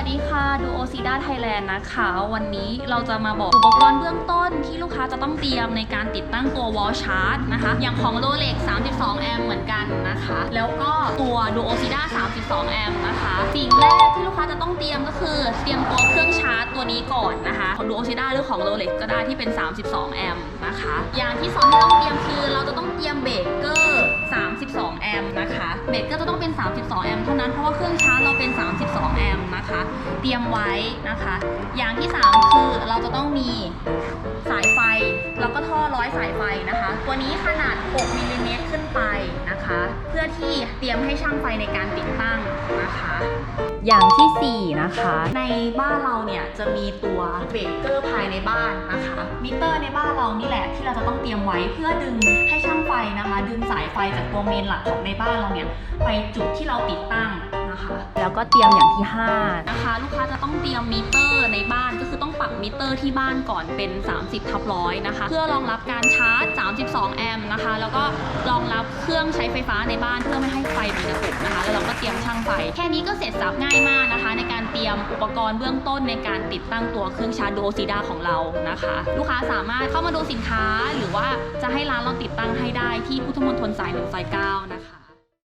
วัสดีค่ะ ดูโอซิด้าไทยแลนด์นะคะ วันนี้เราจะมาบอกอุปกรณ์เบื้องต้นที่ลูกค้าจะต้องเตรียมในการติดตั้งตัววอลชาร์จนะคะ อย่างของโ o เล็ก32 แอมป์เหมือนกันนะคะ แล้วก็ตัวดูโอซิด้า32 แอมป์นะคะ สิ่งแรกที่ลูกค้าจะต้องเตรียมก็คือ เตรียมตัวเครื่องชาร์จตัวนี้ก่อนนะคะ ของดูโอซิด้าหรือของโ o เล็กก็ได้ที่เป็น 32 แอมป์นะคะ อย่างที่สองที่ต้องเตรียมคือเราจะต้องเตรียมเบรกเกอร์32 แอมป์นะคะ เบรกเกอร์จะต้องเป็น 32 แอมป์เท่านั้น เพราะว่าเครื่องชาร์จเราเป็น 32 แอมป์ รียมไว้นะคะ อย่างที่ 3 คือเราจะต้องมีสายไฟ แล้วก็ท่อร้อยสายไฟนะคะ ตัวนี้ขนาด 6มิลลิเมตรขึ้นไปนะคะ เพื่อที่เตรียมให้ช่างไฟในการติดตั้งนะคะ อย่างทีสี่ 4 นะคะ ในบ้านเราเนี่ยจะมีตัวเบรกเกอร์ภายในบ้านนะคะ มิเตอร์ในบ้านเรานี่แหละที่เราจะต้องเตรียมไว้เพื่อดึงให้ช่างไฟนะคะ ดึงสายไฟจากตัวเมนหลักของในบ้านเราเนี่ยไปจุดที่เราติดตั้ง นะคะ แล้วก็เตรียมอย่างที่ 5 นะคะ ลูกค้าจะต้องเตรียมมิเตอร์ในบ้านก็คือต้องปรับมิเตอร์ที่บ้านก่อนเป็น 30ทับร้อยนะคะ เพื่อรองรับการชาร์จ 32 แอมป์นะคะ แล้วก็รองรับเครื่องใช้ไฟฟ้าในบ้านเพื่อไม่ให้ไฟมีระบบนะคะ แล้วเราก็เตรียมช่างไฟ แค่นี้ก็เสร็จสับง่ายมากนะคะ ในการเตรียมอุปกรณ์เบื้องต้นในการติดตั้งตัวเครื่องชาร์จโดซีดาของเรานะคะ ลูกค้าสามารถเข้ามาดูสินค้าหรือว่าจะให้ร้านเราติดตั้งให้ได้ที่พุทธมณฑลสายหนึ่งซอยเก้านะคะ